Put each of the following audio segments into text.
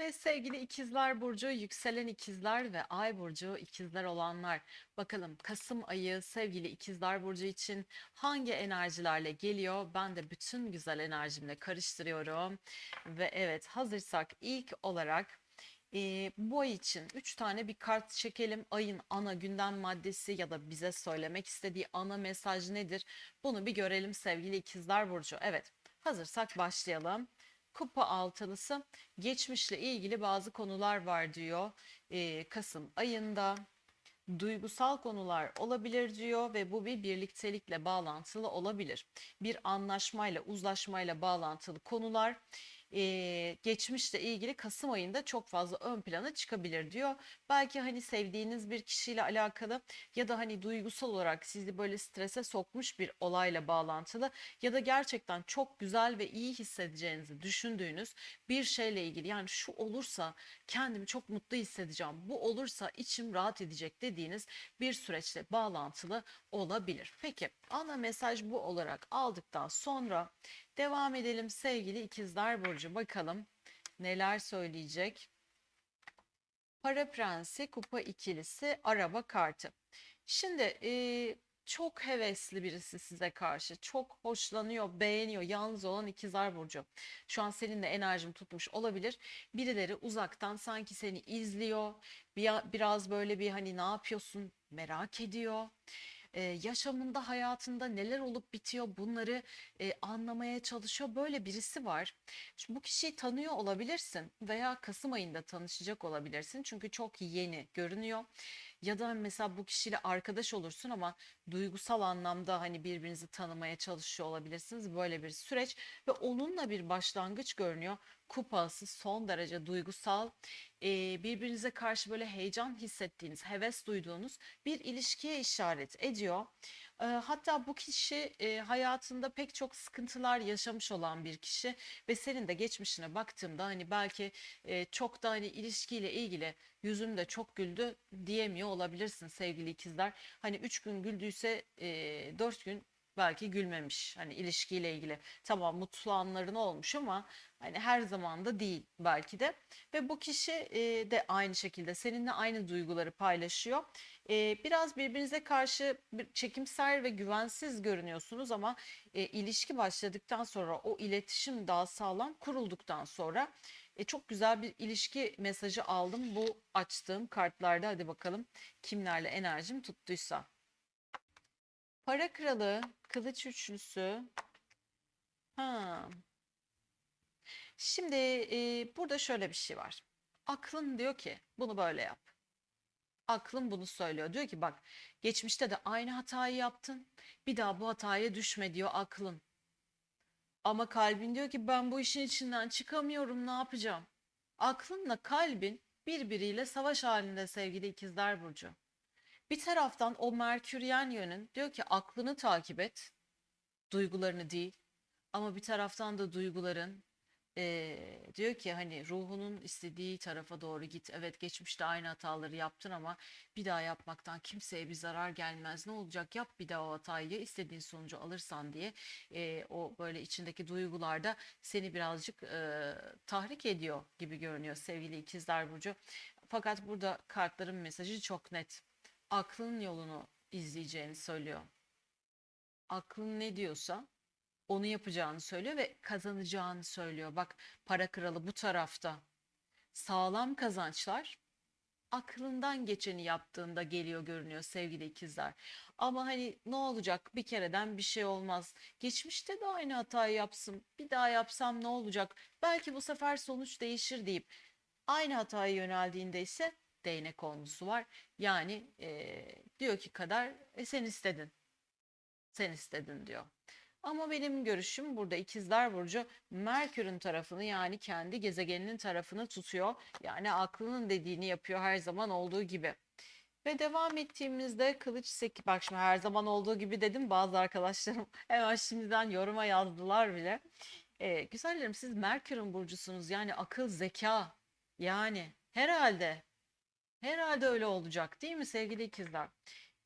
Ve sevgili ikizler burcu, yükselen ikizler ve ay burcu ikizler olanlar. Bakalım Kasım ayı sevgili ikizler burcu için hangi enerjilerle geliyor? Ben de bütün güzel enerjimle karıştırıyorum. Ve evet hazırsak ilk olarak e, bu ay için 3 tane bir kart çekelim. Ayın ana gündem maddesi ya da bize söylemek istediği ana mesaj nedir? Bunu bir görelim sevgili ikizler burcu. Evet hazırsak başlayalım. Kupa altılısı geçmişle ilgili bazı konular var diyor. Ee, Kasım ayında duygusal konular olabilir diyor ve bu bir birliktelikle bağlantılı olabilir. Bir anlaşmayla, uzlaşmayla bağlantılı konular eee, geçmişle ilgili Kasım ayında çok fazla ön plana çıkabilir diyor. Belki hani sevdiğiniz bir kişiyle alakalı ya da hani duygusal olarak sizi böyle strese sokmuş bir olayla bağlantılı ya da gerçekten çok güzel ve iyi hissedeceğinizi düşündüğünüz bir şeyle ilgili yani şu olursa kendimi çok mutlu hissedeceğim, bu olursa içim rahat edecek dediğiniz bir süreçle bağlantılı olabilir. Peki ana mesaj bu olarak aldıktan sonra devam edelim sevgili ikizler burcu bakalım neler söyleyecek. Para prensi, kupa ikilisi, araba kartı. Şimdi e, çok hevesli birisi size karşı. Çok hoşlanıyor, beğeniyor. Yalnız olan ikizler burcu. Şu an seninle enerjim tutmuş olabilir. Birileri uzaktan sanki seni izliyor. Bir, biraz böyle bir hani ne yapıyorsun merak ediyor. Ee, yaşamında, hayatında neler olup bitiyor bunları e, anlamaya çalışıyor. Böyle birisi var. Şimdi bu kişiyi tanıyor olabilirsin veya Kasım ayında tanışacak olabilirsin. Çünkü çok yeni görünüyor. Ya da mesela bu kişiyle arkadaş olursun ama duygusal anlamda hani birbirinizi tanımaya çalışıyor olabilirsiniz. Böyle bir süreç ve onunla bir başlangıç görünüyor. Kupası son derece duygusal, birbirinize karşı böyle heyecan hissettiğiniz, heves duyduğunuz bir ilişkiye işaret ediyor. Hatta bu kişi hayatında pek çok sıkıntılar yaşamış olan bir kişi ve senin de geçmişine baktığımda hani belki çok da hani ilişkiyle ilgili yüzüm de çok güldü diyemiyor olabilirsin sevgili ikizler. Hani üç gün güldüyse dört gün belki gülmemiş hani ilişkiyle ilgili. Tamam mutlu anların olmuş ama hani her zaman da değil belki de. Ve bu kişi de aynı şekilde seninle aynı duyguları paylaşıyor. E, biraz birbirinize karşı bir çekimser ve güvensiz görünüyorsunuz ama e, ilişki başladıktan sonra o iletişim daha sağlam kurulduktan sonra e, çok güzel bir ilişki mesajı aldım bu açtığım kartlarda. Hadi bakalım kimlerle enerjim tuttuysa. Para kralı, kılıç üçlüsü. Ha. Şimdi e, burada şöyle bir şey var. Aklın diyor ki bunu böyle yap. Aklın bunu söylüyor. Diyor ki bak geçmişte de aynı hatayı yaptın. Bir daha bu hataya düşme diyor aklın. Ama kalbin diyor ki ben bu işin içinden çıkamıyorum ne yapacağım? Aklınla kalbin birbiriyle savaş halinde sevgili ikizler burcu. Bir taraftan o Merküryen yönün diyor ki aklını takip et, duygularını değil. Ama bir taraftan da duyguların eee, diyor ki hani ruhunun istediği tarafa doğru git. Evet geçmişte aynı hataları yaptın ama bir daha yapmaktan kimseye bir zarar gelmez. Ne olacak yap bir daha o hatayı istediğin sonucu alırsan diye eee, o böyle içindeki duygularda seni birazcık eee, tahrik ediyor gibi görünüyor sevgili ikizler burcu. Fakat burada kartların mesajı çok net aklın yolunu izleyeceğini söylüyor. Aklın ne diyorsa onu yapacağını söylüyor ve kazanacağını söylüyor. Bak para kralı bu tarafta. Sağlam kazançlar aklından geçeni yaptığında geliyor görünüyor sevgili ikizler. Ama hani ne olacak bir kereden bir şey olmaz. Geçmişte de aynı hatayı yapsın. Bir daha yapsam ne olacak? Belki bu sefer sonuç değişir deyip aynı hataya yöneldiğinde ise değnek konusu var. Yani e, diyor ki kadar e, sen istedin. Sen istedin diyor. Ama benim görüşüm burada ikizler burcu Merkür'ün tarafını yani kendi gezegeninin tarafını tutuyor. Yani aklının dediğini yapıyor her zaman olduğu gibi. Ve devam ettiğimizde kılıç seki bak şimdi her zaman olduğu gibi dedim bazı arkadaşlarım hemen şimdiden yoruma yazdılar bile. Ee, güzellerim siz Merkür'ün burcusunuz yani akıl zeka yani herhalde Herhalde öyle olacak değil mi sevgili ikizler?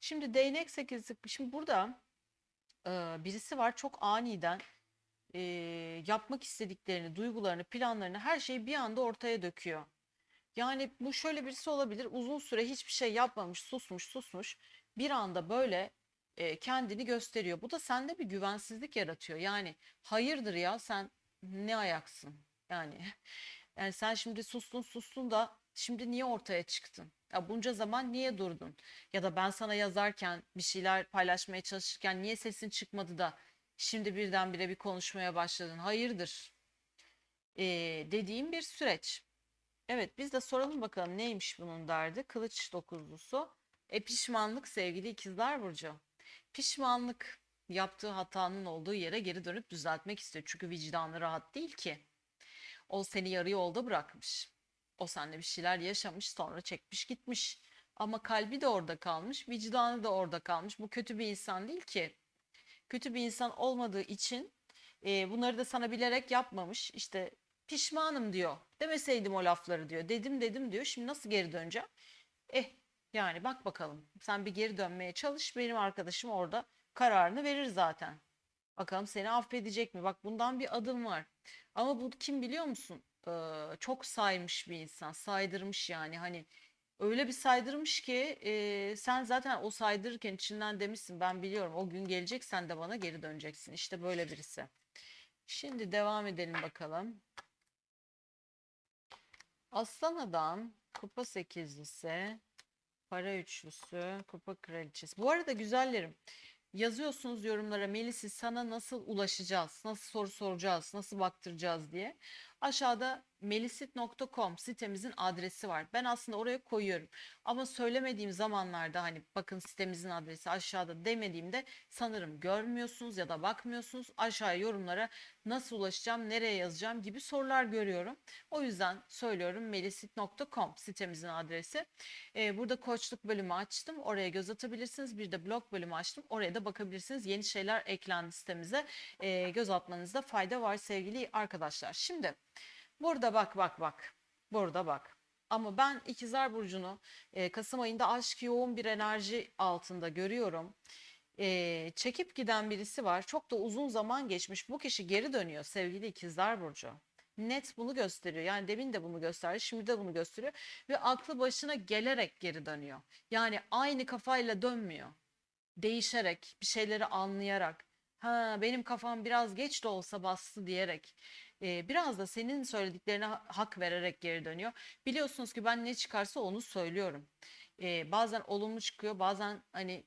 Şimdi değnek sekizlik şimdi burada e, birisi var çok aniden e, yapmak istediklerini, duygularını, planlarını her şeyi bir anda ortaya döküyor. Yani bu şöyle birisi olabilir. Uzun süre hiçbir şey yapmamış, susmuş, susmuş. Bir anda böyle e, kendini gösteriyor. Bu da sende bir güvensizlik yaratıyor. Yani hayırdır ya sen ne ayaksın? Yani yani sen şimdi sustun sustun da şimdi niye ortaya çıktın? Ya bunca zaman niye durdun? Ya da ben sana yazarken bir şeyler paylaşmaya çalışırken niye sesin çıkmadı da şimdi birdenbire bir konuşmaya başladın? Hayırdır? E, dediğim bir süreç. Evet biz de soralım bakalım neymiş bunun derdi. Kılıç dokuzlusu. E pişmanlık sevgili ikizler Burcu. Pişmanlık yaptığı hatanın olduğu yere geri dönüp düzeltmek istiyor. Çünkü vicdanı rahat değil ki. O seni yarı yolda bırakmış. O seninle bir şeyler yaşamış sonra çekmiş gitmiş. Ama kalbi de orada kalmış, vicdanı da orada kalmış. Bu kötü bir insan değil ki. Kötü bir insan olmadığı için e, bunları da sana bilerek yapmamış. İşte pişmanım diyor. Demeseydim o lafları diyor. Dedim dedim diyor. Şimdi nasıl geri döneceğim? Eh yani bak bakalım. Sen bir geri dönmeye çalış. Benim arkadaşım orada kararını verir zaten. Bakalım seni affedecek mi? Bak bundan bir adım var. Ama bu kim biliyor musun? Çok saymış bir insan. Saydırmış yani. Hani öyle bir saydırmış ki e, sen zaten o saydırırken içinden demişsin ben biliyorum o gün gelecek sen de bana geri döneceksin. İşte böyle birisi. Şimdi devam edelim bakalım. Aslan adam kupa sekizlisi, para üçlüsü, kupa kraliçesi. Bu arada güzellerim yazıyorsunuz yorumlara Melis'i sana nasıl ulaşacağız, nasıl soru soracağız, nasıl baktıracağız diye. Aşağıda melisit.com sitemizin adresi var. Ben aslında oraya koyuyorum. Ama söylemediğim zamanlarda hani bakın sitemizin adresi aşağıda demediğimde sanırım görmüyorsunuz ya da bakmıyorsunuz. Aşağıya yorumlara nasıl ulaşacağım, nereye yazacağım gibi sorular görüyorum. O yüzden söylüyorum melisit.com sitemizin adresi. Ee, burada koçluk bölümü açtım. Oraya göz atabilirsiniz. Bir de blog bölümü açtım. Oraya da bakabilirsiniz. Yeni şeyler eklendi sitemize. Ee, göz atmanızda fayda var sevgili arkadaşlar. Şimdi burada bak bak bak. Burada bak. Ama ben İkizler Burcu'nu e, Kasım ayında aşk yoğun bir enerji altında görüyorum. E, çekip giden birisi var. Çok da uzun zaman geçmiş. Bu kişi geri dönüyor sevgili İkizler Burcu. Net bunu gösteriyor. Yani demin de bunu gösterdi, şimdi de bunu gösteriyor. Ve aklı başına gelerek geri dönüyor. Yani aynı kafayla dönmüyor. Değişerek, bir şeyleri anlayarak. Ha, benim kafam biraz geç de olsa bastı diyerek e, biraz da senin söylediklerine ha- hak vererek geri dönüyor. Biliyorsunuz ki ben ne çıkarsa onu söylüyorum. E, bazen olumlu çıkıyor, bazen hani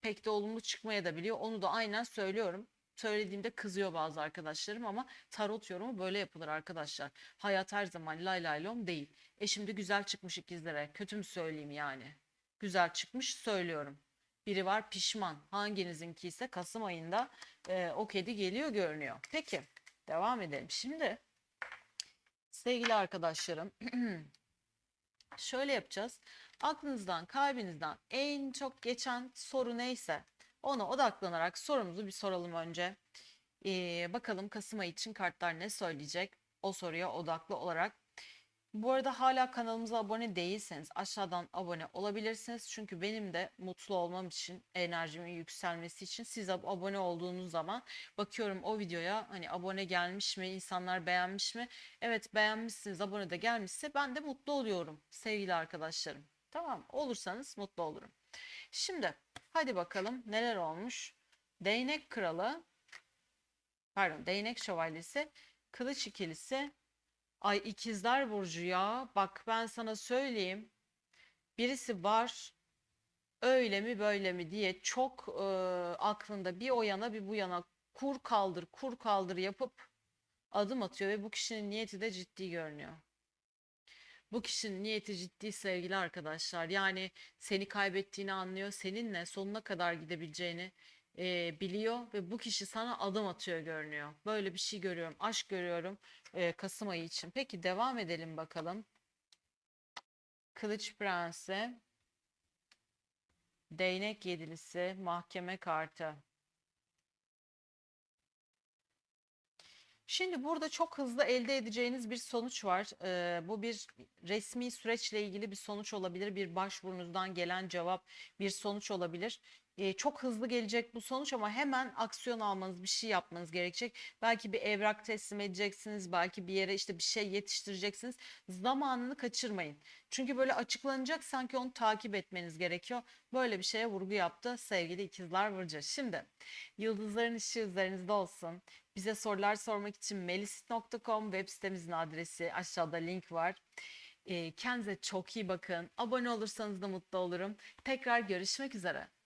pek de olumlu çıkmaya da biliyor. Onu da aynen söylüyorum. Söylediğimde kızıyor bazı arkadaşlarım ama tarot yorumu böyle yapılır arkadaşlar. Hayat her zaman lay lay lom değil. E şimdi güzel çıkmış ikizlere. Kötü mü söyleyeyim yani? Güzel çıkmış söylüyorum. Biri var pişman. Hanginizinki ise Kasım ayında e, o kedi geliyor görünüyor. Peki devam edelim. Şimdi sevgili arkadaşlarım şöyle yapacağız. Aklınızdan, kalbinizden en çok geçen soru neyse ona odaklanarak sorumuzu bir soralım önce. Ee, bakalım Kasım ayı için kartlar ne söyleyecek? O soruya odaklı olarak. Bu arada hala kanalımıza abone değilseniz aşağıdan abone olabilirsiniz. Çünkü benim de mutlu olmam için, enerjimin yükselmesi için siz ab- abone olduğunuz zaman bakıyorum o videoya hani abone gelmiş mi, insanlar beğenmiş mi? Evet beğenmişsiniz, abone de gelmişse ben de mutlu oluyorum sevgili arkadaşlarım. Tamam, olursanız mutlu olurum. Şimdi hadi bakalım neler olmuş. Değnek kralı, pardon, değnek şövalyesi, kılıç ikilisi, Ay ikizler burcu ya. Bak ben sana söyleyeyim. Birisi var öyle mi böyle mi diye çok e, aklında bir o yana bir bu yana kur kaldır kur kaldır yapıp adım atıyor ve bu kişinin niyeti de ciddi görünüyor. Bu kişinin niyeti ciddi sevgili arkadaşlar. Yani seni kaybettiğini anlıyor. Seninle sonuna kadar gidebileceğini e, biliyor ve bu kişi sana adım atıyor görünüyor. Böyle bir şey görüyorum. Aşk görüyorum e, Kasım ayı için. Peki devam edelim bakalım. Kılıç Prensi, Değnek Yedilisi, Mahkeme Kartı. Şimdi burada çok hızlı elde edeceğiniz bir sonuç var. Ee, bu bir resmi süreçle ilgili bir sonuç olabilir. Bir başvurunuzdan gelen cevap bir sonuç olabilir. Çok hızlı gelecek bu sonuç ama hemen aksiyon almanız, bir şey yapmanız gerekecek. Belki bir evrak teslim edeceksiniz, belki bir yere işte bir şey yetiştireceksiniz. Zamanını kaçırmayın. Çünkü böyle açıklanacak sanki onu takip etmeniz gerekiyor. Böyle bir şeye vurgu yaptı sevgili ikizler Burcu. Şimdi yıldızların ışığı üzerinizde olsun. Bize sorular sormak için melisit.com web sitemizin adresi aşağıda link var. Kendinize çok iyi bakın. Abone olursanız da mutlu olurum. Tekrar görüşmek üzere.